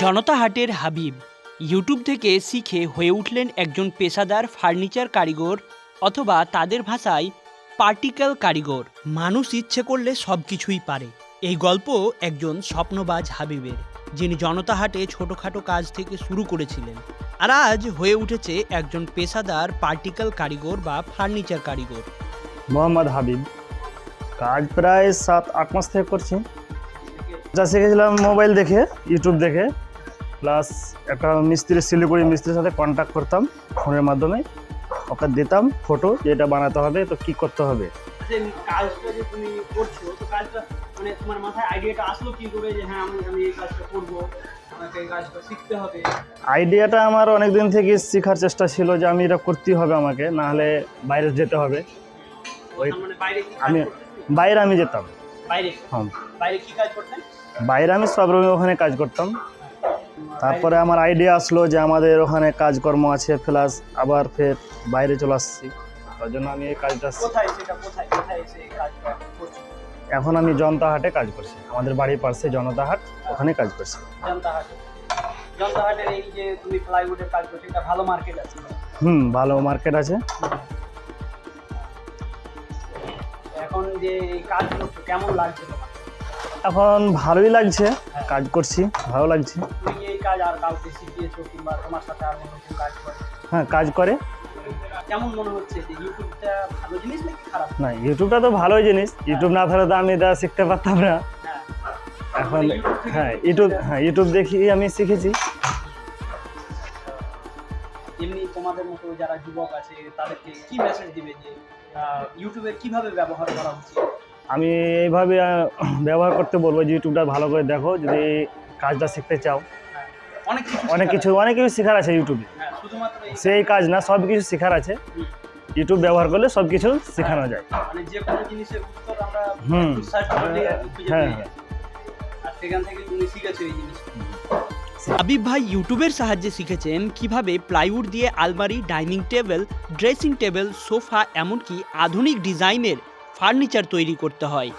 জনতাহাটের Habib YouTube থেকে শিখে হয়ে উঠলেন একজন পেশাদার ফার্নিচার কারিগর অথবা তাদের ভাষায় পার্টিকেল কারিগর। মানুষ ইচ্ছে করলে সব কিছুই পারে। এই গল্প একজন স্বপ্নবাজ হাবিবের, যিনি জনতা হাটে ছোটোখাটো কাজ থেকে শুরু করেছিলেন আর আজ হয়ে উঠেছে একজন পেশাদার পার্টিকেল কারিগর বা ফার্নিচার কারিগর। মোহাম্মদ হাবিব, কাজ প্রায় সাত, আট মাস থেকে করছি। যা শিখেছিলাম মোবাইল দেখে ইউটিউব দেখে প্লাস একটা মিস্ত্রি শিলিগুড়ি মিস্ত্রির সাথে কন্ট্যাক্ট করতাম ফোনের মাধ্যমে। ওকে দিতাম ফটো যে এটা বানাতে হবে তো কি করতে হবে। কাজটা যে তুমি করছ তো কাজটা মানে তোমার মাথায় আইডিয়াটা আসলো কি করে যে হ্যাঁ আমি আমি এই কাজটা করব আমাকে এই কাজটা শিখতে হবে আইডিয়াটা আমার অনেক দিন থেকে শেখার চেষ্টা ছিল যে আমি এটা করতেই হবে আমাকে না হলে বাইরে যেতে হবে। ওই মানে আমি বাইরে আমি যেতাম। বাইরে? হ্যাঁ। বাইরে কি কাজ করতেন? বাইরে আমি সব রকম ওখানে কাজ করতাম। তারপরে আমার আইডিয়া আসলো যে আমাদের ওখানে কাজকর্ম আছে প্লাস আবার ফের বাইরে চলে আসছি। তার জন্য আমি এই কাজটা কোথায় সেটা কোথায় কোথায় এসে কাজটা করছ? এখন আমি জনতাহাটে কাজ করছি। আমাদের বাড়ির পাশে জনতাহাট ওখানে কাজ করছি। জনতাহাটে। জনতাহাটের এই যে তুমি প্লাইউডের কাজ করছ এটা ভালো মার্কেট আছে। হুম ভালো মার্কেট আছে। যে এই কাজ করছ কেমন লাগছে তোমার? এখন ভালোই লাগছে কাজ করছি ভালো লাগছে। তুমি কি এই কাজ আর কাউকে শিখিয়েছো কিংবা তোমার সাথে আর অন্য কেউ কাজ করে? হ্যাঁ কাজ করে। কেমন মনে হচ্ছে যে ইউটিউবটা ভালো জিনিস নাকি খারাপ? না ইউটিউবটা তো ভালোই জিনিস। ইউটিউব না থাকলে তো আমি এটা শিখতে পারতাম না। হ্যাঁ। এখন হ্যাঁ ইউটিউব হ্যাঁ ইউটিউব দেখি আমি শিখেছি। এমনি তোমাদের মতো যারা যুবক আছে তাদেরকে কি মেসেজ দিবে যে ইউটিউবের কীভাবে ব্যবহার করা উচিত? আমি এইভাবে ব্যবহার করতে বলব যে ইউটিউবটা ভালো করে দেখো যদি কাজটা শিখতে চাও। হ্যাঁ, অনেক কিছু অনেক কিছু অনেক কিছু শেখার আছে ইউটিউবে। হ্যাঁ এই সেই কাজ না সব কিছু শেখার আছে। ইউটিউব ব্যবহার করলে সব কিছু শেখানো যায়। মানে যে কোনো জিনিসের উত্তর আমরা হুম। খুঁজে হ্যাঁ, আর সেখান থেকে তুমি শিখেছো এই জিনিস হাবিব ভাই ইউটিউবের সাহায্যে শিখেছেন কীভাবে প্লাইউড দিয়ে আলমারি dining table dressing table sofa এমনকি আধুনিক ডিজাইনের ফার্নিচার তৈরি করতে হয়।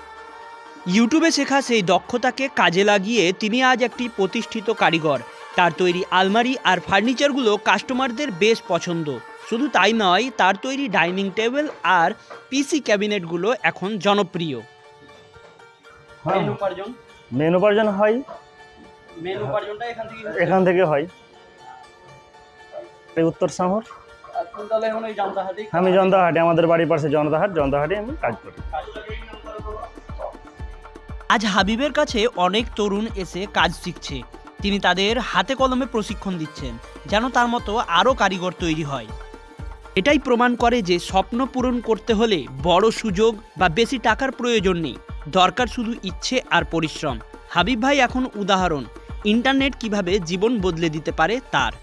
ইউটিউবে শেখা সেই দক্ষতাকে কাজে লাগিয়ে তিনি আজ একটি প্রতিষ্ঠিত কারিগর। তার তৈরি আলমারি আর ফার্নিচারগুলো কাস্টমারদের বেশ পছন্দ। শুধু তাই নয় তার তৈরি ডাইনিং টেবিল আর পিসি ক্যাবিনেটগুলো এখন জনপ্রিয়। হ্যাঁ। মেন উপার্জন হয়। মেন উপার্জনটা এখান থেকে এখান থেকে হয়। এই উত্তর জামদাহাতেই আমি জনতাহাটে আমাদের বাড়ির পাশে জনতাহাট জনতাহাটে আমি কাজ করি। আজ হাবিবের কাছে অনেক তরুণ এসে কাজ শিখছে। তিনি তাদের হাতে কলমে প্রশিক্ষণ দিচ্ছেন যেন তার মতো আরও কারিগর তৈরি হয়। এটাই প্রমাণ করে যে স্বপ্ন পূরণ করতে হলে বড় সুযোগ বা বেশি টাকার প্রয়োজন নেই। দরকার শুধু ইচ্ছে আর পরিশ্রম। হাবিব ভাই এখন উদাহরণ। ইন্টারনেট কীভাবে জীবন বদলে দিতে পারে তার?